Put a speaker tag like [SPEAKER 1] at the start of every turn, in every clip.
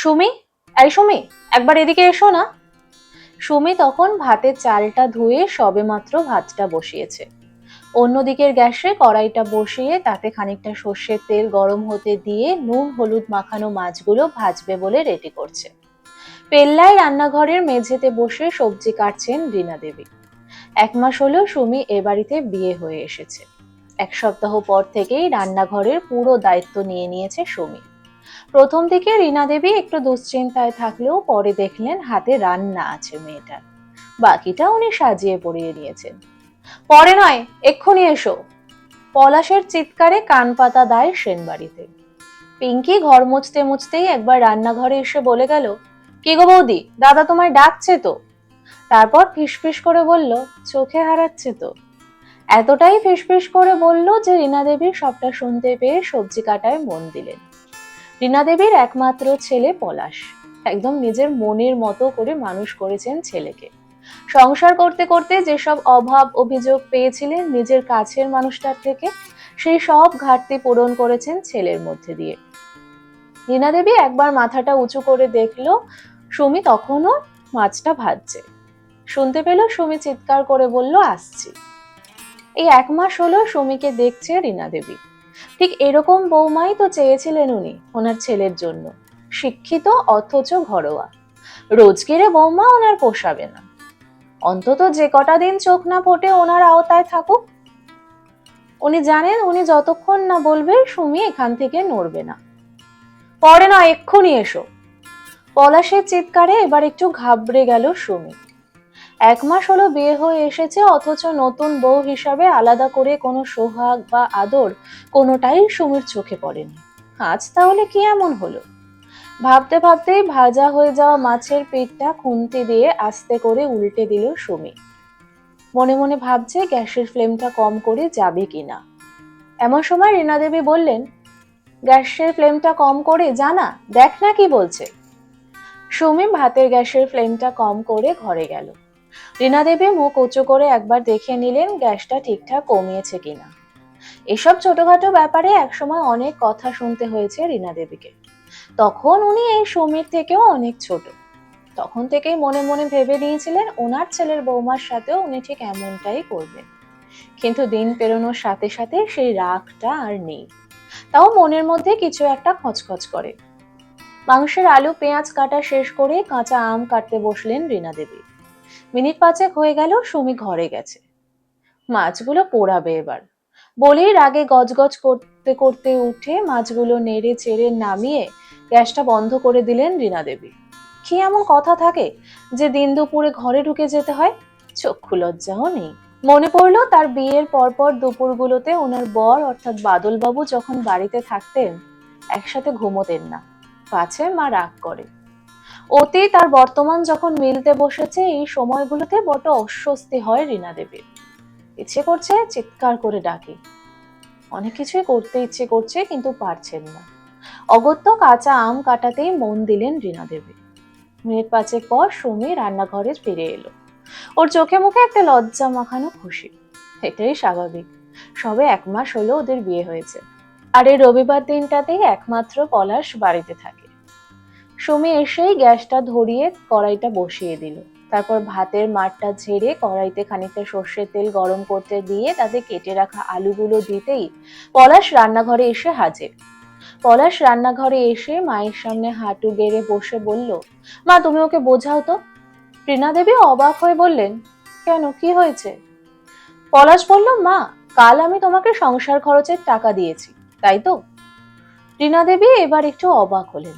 [SPEAKER 1] সুমি? এই সুমি, একবার এদিকে এসো না। সুমি তখন ভাতের চালটা ধুয়ে সবে মাত্র ভাতটা বসিয়েছে। অন্যদিকের গ্যাসে কড়াইটা বসিয়ে তাতে খানিকটা সর্ষের তেল গরম হতে দিয়ে নুন, হলুদ মাখানো মাছগুলো ভাজবে বলে রেডি করছে। পেল্লায় রান্নাঘরের মেঝেতে বসে সবজি কাটছেন রীনা দেবী। এক মাস হলো সুমি এ বাড়িতে বিয়ে হয়ে এসেছে। এক সপ্তাহ পর থেকেই রান্নাঘরের পুরো দায়িত্ব নিয়ে নিয়েছে সুমি। প্রথম দিকে রীনা দেবী একটু দুশ্চিন্তায় থাকলেও পরে দেখলেন হাতে রান্না আছে মেয়েটার। বাকিটা উনি সাজিয়ে পরিয়ে নিয়েছেন পরে নয়, এক্ষুনি এসো। পলাশের চিৎকারে কান পাতা দেয় সেন বাড়িতে পিঙ্কি ঘর মুছতে মুছতেই একবার রান্নাঘরে এসে বলে গেল, কি গো বৌদি, দাদা তোমায় ডাকছে তো? তারপর ফিসফিস করে বলল, চোখে হারাচ্ছে তো। এতটাই ফিসফিস করে বলল যে রীনা দেবী সবটা শুনতে পেয়ে সবজি কাটায় মন দিলেন। রীনা দেবীর একমাত্র ছেলে পলাশ। একদম নিজের মনের মতো করে মানুষ করেছেন ছেলেকে। সংসার করতে করতে যেসব অভাব অভিযোগ পেয়েছিলেন নিজের কাছের মানুষটার থেকে, সেই সব ঘাটতি পূরণ করেছেন ছেলের মধ্যে দিয়ে। রীনা দেবী একবার মাথাটা উঁচু করে দেখল, সুমি তখনও মাছটা ভাজছে। শুনতে পেল সুমি চিৎকার করে বলল, আসছি। এই এক মাস হলো সুমিকে দেখছে রীনা দেবী। ঠিক এরকম বৌমাই তো চেয়েছিলেন উনি ওনার ছেলের জন্য। শিক্ষিত অথচ ঘরোয়া। রোজগেরে বৌমা ওনার পোষাবে না। অন্তত যে কটা দিন চোখ না ফোটে ওনার আওতায় থাকুক। উনি জানেন উনি যতক্ষণ না বলবে সুমি এখান থেকে নড়বে না। পরে না এক্ষুনি এসো। পলাশের চিৎকারে এবার একটু ঘাবড়ে গেল সুমি। এক মাস হলো বিয়ে হয়ে এসেছে, অথচ নতুন বউ হিসাবে আলাদা করে কোনো সোহাগ বা আদর কোনোটাই সুমির চোখে পড়েনি। আজ তাহলে কি এমন হলো? ভাবতে ভাবতেই ভাজা হয়ে যাওয়া মাছের পেটটা খুন্তি দিয়ে আস্তে করে উল্টে দিল সুমি। মনে মনে ভাবছে গ্যাসের ফ্লেমটা কম করে যাবে কিনা। এমন সময় রীনা দেবী বললেন, গ্যাসের ফ্লেমটা কম করে, জানা? দেখ না কি বলছে। সুমি ভাতের গ্যাসের ফ্লেমটা কম করে ঘরে গেল। রীনা দেবী মুখ উঁচু করে একবার দেখে নিলেন গ্যাসটা ঠিকঠাক কমিয়েছে কিনা। এসব ছোটখাটো ব্যাপারে একসময় অনেক কথা শুনতে হয়েছে রীনা দেবীকে। তখন উনি এই সমীর থেকেও অনেক ছোট। তখন থেকেই মনে মনে ভেবে নিয়েছিলেন ওনার ছেলের বৌমার সাথেও উনি ঠিক এমনটাই করবেন। কিন্তু দিন পেরোনোর সাথে সাথে সেই রাগটা আর নেই। তাও মনের মধ্যে কিছু একটা খচখচ করে। মাংসের আলু, পেঁয়াজ কাটা শেষ করে কাঁচা আম কাটতে বসলেন রীনা দেবী। মিনিট পাঁচেক হয়ে গেল, সুমি ঘরে গেছে। মাছগুলো পোড়াবে এবার। বলেই রাগে গজগজ করতে করতে উঠে মাছগুলো নেড়ে চেড়ে নামিয়ে গ্যাসটা বন্ধ করে দিলেন রীনা দেবী। কি এমন কথা থাকে যে দিন দুপুরে ঘরে ঢুকে যেতে হয়? চক্ষু লজ্জাও নেই। মনে পড়ল তার বিয়ের পরপর দুপুরগুলোতে ওনার বর অর্থাৎ বাদলবাবু যখন বাড়িতে থাকতেন, একসাথে ঘুমোতেন না। পাছে মা রাগ করে। অতি তার বর্তমান যখন মিলতে বসেছে, এই সময়গুলোতে বড় অস্বস্তি হয় রীনা দেবীর। ইচ্ছে করছে চিৎকার করে ডাকে। অনেক কিছুই করতে ইচ্ছে করছে, কিন্তু পারছেন না। অগত্য কাঁচা আম কাটাতেই মন দিলেন রীনা দেবী। মিনিট পাঁচেক পর সুমি রান্নাঘরে ফিরে এলো। ওর চোখে মুখে একটা লজ্জা মাখানো খুশি। এটাই স্বাভাবিক। সবে এক মাস হলো ওদের বিয়ে হয়েছে। আর এই রবিবার দিনটাতেই একমাত্র পলাশ বাড়িতে থাকে। সুমি এসেই গ্যাসটা ধরিয়ে কড়াইটা বসিয়ে দিল। তারপর ভাতের মাঠটা ঝেড়ে কড়াইতে খানিকটা সর্ষের তেল গরম করতে দিয়ে তাতে কেটে রাখা আলুগুলো দিতেই পলাশ রান্নাঘরে এসে হাজির। পলাশ রান্নাঘরে এসে মায়ের সামনে হাঁটু গেড়ে বসে বলল, মা, তুমি ওকে বোঝাও তো। রীনা দেবী অবাক হয়ে বললেন, কেন? কি হয়েছে? পলাশ বলল, মা, কাল আমি তোমাকে সংসার খরচের টাকা দিয়েছি, তাই তো? রীনা দেবী এবার একটু অবাক হলেন।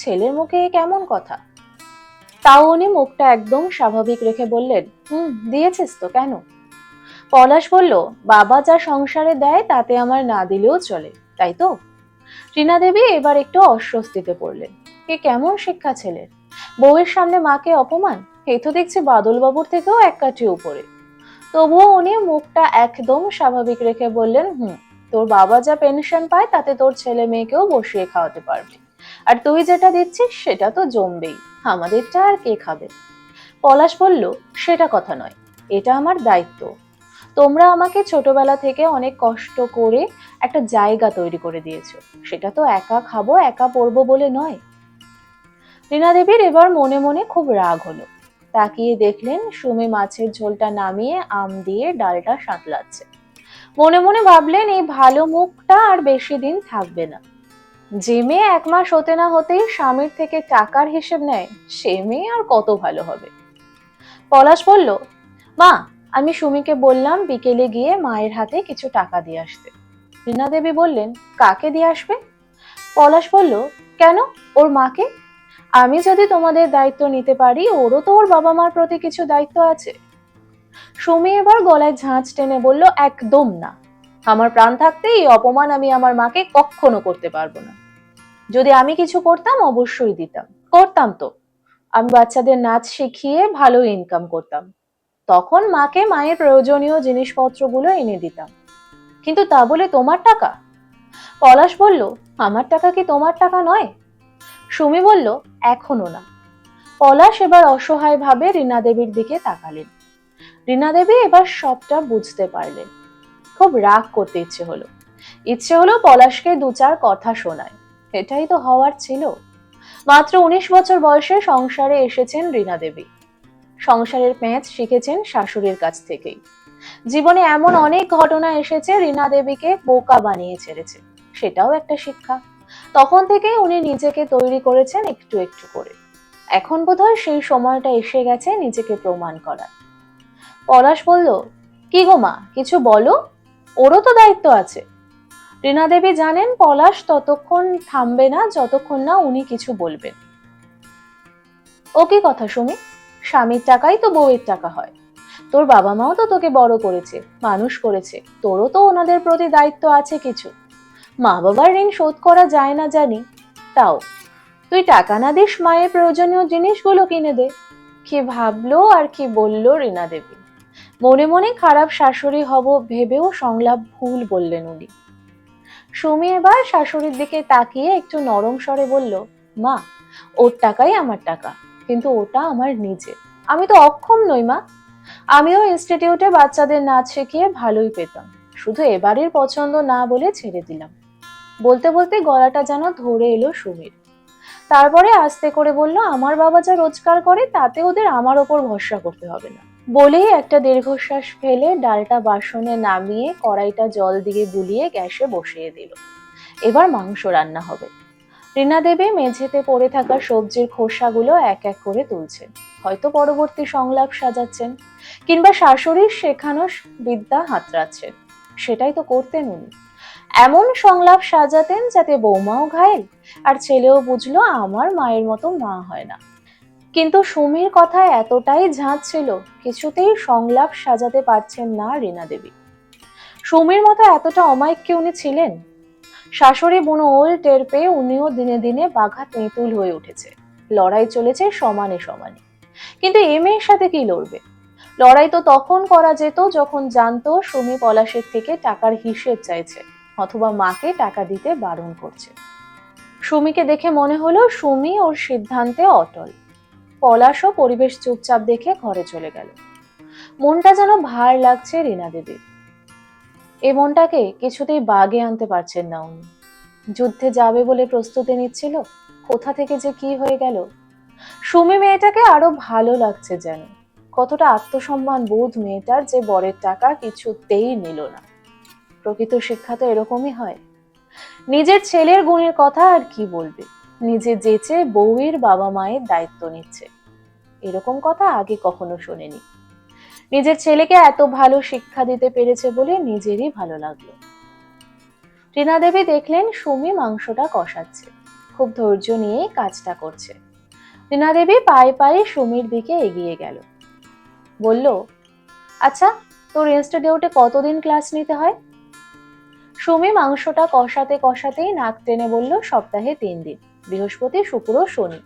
[SPEAKER 1] ছেলের মুখে কেমন কথা? তাও উনি মুখটা একদম স্বাভাবিক রেখে বললেন, হুম, দিয়েছিস তো, কেন? পলাশ বলল, বাবা যা সংসারে দেয় তাতে আমার না দিলেও চলে, তাই তো? রীনা দেবী এবার একটু অস্বস্তিতে পড়লেন, এ কেমন শিক্ষা ছেলের? বউয়ের সামনে মাকে অপমান? এই তো দেখছি বাদলবাবুর থেকেও এক কাঠি উপরে। তবুও উনি মুখটা একদম স্বাভাবিক রেখে বললেন, হুম, তোর বাবা যা পেনশন পায় তাতে তোর ছেলে মেয়েকেও বসিয়ে খাওয়াতে পারবে। আর তুই যেটা দিচ্ছিস সেটা তো জমবেই। আমাদেরটা আর কে খাবে? পলাশ বলল, সেটা কথা নয়, এটা আমার দায়িত্ব। তোমরা আমাকে ছোটবেলা থেকে অনেক কষ্ট করে একটা জায়গা তৈরি করে দিয়েছ। সেটা তো একা খাব, একা পড়ব বলে নয়। রীনা দেবীর এবার মনে মনে খুব রাগ হলো। তাকিয়ে দেখলেন সুমি মাছের ঝোলটা নামিয়ে আম দিয়ে ডালটা সাঁতলাচ্ছে। মনে মনে ভাবলেন এই ভালো মুখটা আর বেশি দিন থাকবে না। যে মেয়ে এক মাস হতে না হতেই স্বামীর থেকে টাকার হিসেব নেয়, সে মেয়ে আর কত ভালো হবে? পলাশ বলল, মা, আমি সুমিকে বললাম বিকেলে গিয়ে মায়ের হাতে কিছু টাকা দিয়ে আসতে। রীনা দেবী বললেন, কাকে দিয়ে আসবে? পলাশ বলল, কেন? ওর মাকে? আমি যদি তোমাদের দায়িত্ব নিতে পারি, ওরও তো ওর বাবা মার প্রতি কিছু দায়িত্ব আছে। সুমি এবার গলায় ঝাঁঝ টেনে বলল, একদম না। আমার প্রাণ থাকতে এই অপমান আমি আমার মাকে কখনো করতে পারব না। যদি আমি কিছু করতাম, অবশ্যই দিতাম। করতাম তো। আমি বাচ্চাদের নাচ শিখিয়ে ভালো ইনকাম করতাম। তখন মাকে মায়ের প্রয়োজনীয় জিনিসপত্রগুলো এনে দিতাম। কিন্তু তা বলে তোমার টাকা? পলাশ বলল, আমার টাকা কি তোমার টাকা নয়? সুমি বলল, এখনও না। পলাশ এবার অসহায় ভাবে রীনা দেবীর দিকে তাকালেন। রীনা দেবী এবার সবটা বুঝতে পারলেন। খুব রাগ করতে ইচ্ছে হলো। ইচ্ছে হলো পলাশকে দু চার কথা শোনায়। এটাই তো হওয়ার ছিল। মাত্র উনিশ বছর বয়সে সংসারে এসেছেন রীনা দেবী। সংসারের প্যাঁচ শিখেছেন শাশুড়ির কাছ থেকেই। জীবনে এমন অনেক ঘটনা এসেছে রীনা দেবীকে বোকা বানিয়ে ছেড়েছে। সেটাও একটা শিক্ষা। তখন থেকে উনি নিজেকে তৈরি করেছেন একটু একটু করে। এখন বোধহয় সেই সময়টা এসে গেছে নিজেকে প্রমাণ করার। পলাশ বলল, কি গো মা, কিছু বলো? ওরও তো দায়িত্ব আছে। রীনা দেবী জানেন পলাশ ততক্ষণ থামবে না, যতক্ষণ না উনি কিছু বলবেন। ও কি কথা শুনি স্বামীর টাকাই তো বউয়ের টাকা হয়। তোর বাবা মাও তো তোকে বড় করেছে, মানুষ করেছে, তোরও তো ওনাদের প্রতি দায়িত্ব আছে কিছু। মা বাবার ঋণ শোধ করা যায় না জানি। তাও, তুই টাকা না দিস মায়ের প্রয়োজনীয় জিনিসগুলো কিনে দে। কি ভাবলো আর কি বলল রীনা দেবী? মনে মনে খারাপ শাশুড়ি হব ভেবেও সংলাপ ভুল বললেন উনি। সুমি এবার শাশুড়ির দিকে তাকিয়ে একটু নরম স্বরে বলল, মা, ওর টাকাই আমার টাকা, কিন্তু ওটা আমার নিজে আমি তো অক্ষম নই, মা। আমিও ইনস্টিটিউটে বাচ্চাদের নাচ শিখিয়ে ভালোই পেতাম। শুধু এবারের পছন্দ না বলে ছেড়ে দিলাম। বলতে বলতে গলাটা যেন ধরে এলো সুমির। তারপরে আস্তে করে বলল, আমার বাবা যা রোজগার করে, তাতে ওদের আমার ওপর ভরসা করতে হবে না। বলেই একটা দীর্ঘশ্বাস ফেলে ডালটা বাসনে নামিয়ে কড়াইটা জল দিয়ে গুলিয়ে গ্যাসে বসিয়ে দিল। এবার মাংস রান্না হবে। রীনা দেবী মেঝেতে পড়ে থাকা সবজির খোসাগুলো এক এক করে তুলছেন। হয়তো পরবর্তী সংলাপ সাজাচ্ছেন কিংবা শাশুড়ির শেখানো বিদ্যা হাতড়াচ্ছেন। সেটাই তো করতেন উনি। এমন সংলাপ সাজাতেন যাতে বৌমাও ঘায়েল আর ছেলেও বুঝলো আমার মায়ের মতো মা হয় না। কিন্তু সুমির কথায় এতটাই ঝাঁজ ছিল, কিছুতেই সংলাপ সাজাতে পারছেন না রীনা দেবী। সুমির মতো এতটা অমায়িক কি উনি ছিলেন? শাশুড়ি বুনো ওল টের পেয়ে উনিও দিনে দিনে বাঘা তেঁতুল হয়ে উঠেছে। লড়াই চলেছে সমানে সমানে। কিন্তু এ মেয়ের সাথে কি লড়বে? লড়াই তো তখন করা যেত যখন জানতো সুমি পলাশের থেকে টাকার হিসেব চাইছে, অথবা মাকে টাকা দিতে বারণ করছে। সুমিকে দেখে মনে হলো সুমি ওর সিদ্ধান্তে অটল। পলাশও পরিবেশ চুপচাপ দেখে ঘরে চলে গেল। মনটা যেন ভার লাগছে রীনা দেবীর। এ মনটাকে কিছুতেই বাগে আনতে পারছেন না উনি। যুদ্ধে যাবে বলে প্রস্তুতি নিচ্ছিল, কোথা থেকে যে কি হয়ে গেল? সুমি মেয়েটাকে আরও ভালো লাগছে যেন। কতটা আত্মসম্মান বোধ মেয়েটার যে বরের টাকা কিছুতেই নিল না। প্রকৃত শিক্ষা তো এরকমই হয়। নিজের ছেলের গুণের কথা আর কি বলবে? নিজে যেচে বউয়ের বাবা মায়ের দায়িত্ব নিচ্ছে। এরকম কথা আগে কখনো শোনেনি। নিজের ছেলেকে এত ভালো শিক্ষা দিতে পেরেছে বলে নিজেরই ভালো লাগল। টিনা দেবী দেখলেন সুমি মাংসটা কষাচ্ছে। খুব ধৈর্য নিয়ে কাজটা করছে। টিনা দেবী পায়ে পায়ে সুমির দিকে এগিয়ে গেল। বলল আচ্ছা তোর ইনস্টিটিউটে কতদিন ক্লাস নিতে হয়? সুমি মাংসটা কষাতে কষাতেই নাক টেনে বলল, সপ্তাহে তিন দিন। বৃহস্পতি, শুক্র, শনি।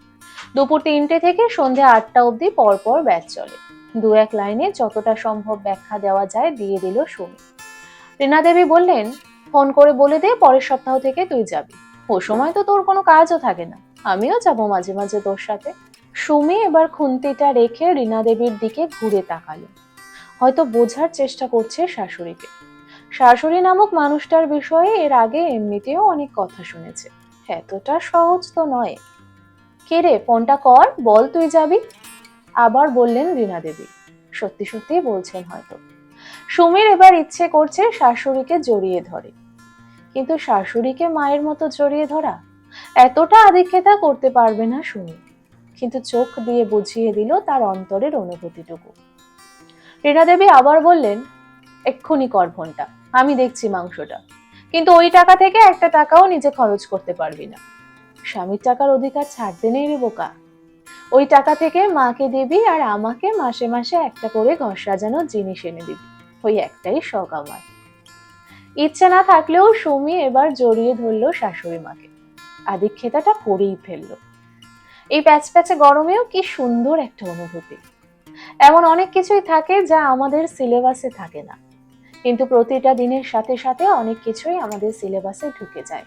[SPEAKER 1] দুপুর তিনটে থেকে সন্ধ্যা আটটা অবধি পরপর ব্যাচ চলে। দু এক লাইনে যতটা সম্ভব ব্যাখ্যা দেওয়া যায় দিয়ে দিল সুমি। রীনা দেবী বললেন, ফোন করে বলে দে, পরের সপ্তাহ থেকে তুই যাবি। ও সময় তো তোর কোনো কাজও থাকে না। আমিও যাব মাঝে মাঝে তোর সাথে। সুমি এবার খুন্তিটা রেখে রীনা দেবীর দিকে ঘুরে তাকালো। হয়তো বোঝার চেষ্টা করছে শাশুড়িকে। শাশুড়ি নামক মানুষটার বিষয়ে এর আগে এমনিতেও অনেক কথা শুনেছে। এতটা সহজ তো নয়। কে রে, ফোনটা কর, বল তুই যাবি। আবার বললেন রীনা দেবী। সত্যি সত্যি বলছেন হয়তো। সুমির এবার ইচ্ছে করছে শাশুড়িকে জড়িয়ে ধরে। কিন্তু শাশুড়িকে মায়ের মতো জড়িয়ে ধরা, এতটা আধিক্যতা করতে পারবে না সুমি কিন্তু চোখ দিয়ে বুঝিয়ে দিল তার অন্তরের অনুভূতিটুকু। রীনা দেবী আবার বললেন, এক্ষুনি কর ফোনটা, আমি দেখছি মাংসটা। কিন্তু ওই টাকা থেকে একটা টাকাও নিজে খরচ করতে পারবি না। স্বামীর টাকার অধিকার ছাড়তে নেই রে বোকা। ওই টাকা থেকে মাকে দিবি আর আমাকে মাসে মাসে একটা করে ঘর সাজানোর জিনিস এনে দিবি। ওই একটাই শখ আমার। ইচ্ছে না থাকলেও সুমি এবার জড়িয়ে ধরলো শাশুড়ি মাকে। আদিক্ষেতাটা করেই ফেলল। এই প্যাচ প্যাচে গরমেও কি সুন্দর একটা অনুভূতি। এমন অনেক কিছুই থাকে যা আমাদের সিলেবাসে থাকে না। কিন্তু প্রতিটা দিনের সাথে সাথে অনেক কিছুই আমাদের সিলেবাসে ঢুকে যায়।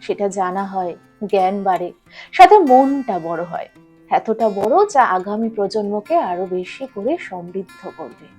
[SPEAKER 1] সেটা জানা হয়, জ্ঞান বাড়ে, সাথে মনটা বড় হয়। এতটা বড় যা আগামী প্রজন্মকে আরও বেশি করে সমৃদ্ধ করবে।